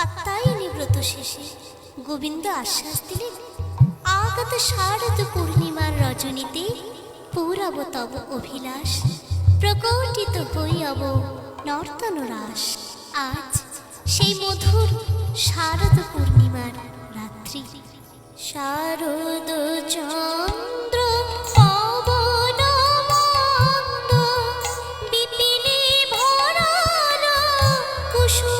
কাত্তায়নী ব্রত শেষে গোবিন্দ আশ্বাস দিলেন, আগত শারদ পূর্ণিমার রজনীতে পৌরব তব অভিলাষ, প্রকটিত হইয়াব নর্তন রাস। আজ সেই মধুর শারদ পূর্ণিমার রাত্রি। শারদ চন্দ্র পবন বিপিনে ভরা কুসুম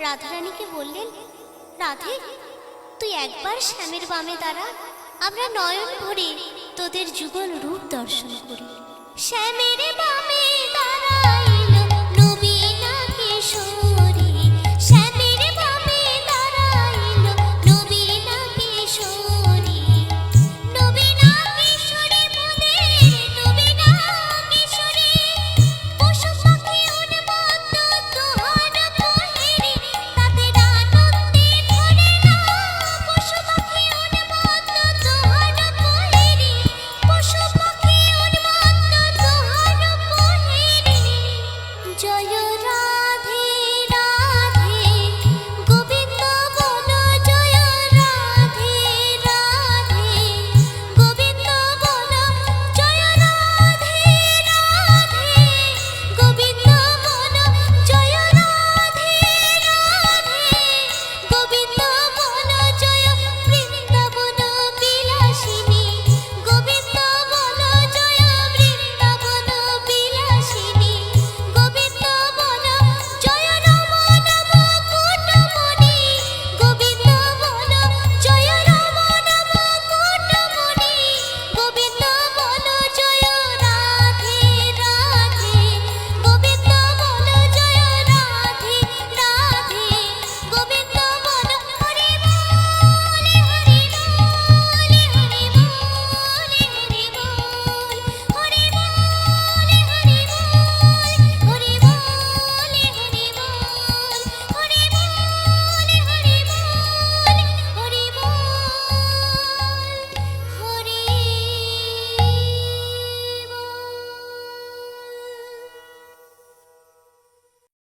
রাধারানীকে বললেন, রাধে, তুই একবার শ্যামের বামে দাঁড়া, আমরা নয়ন ভরে তোদের যুগল রূপ দর্শন করি। শ্যামের বা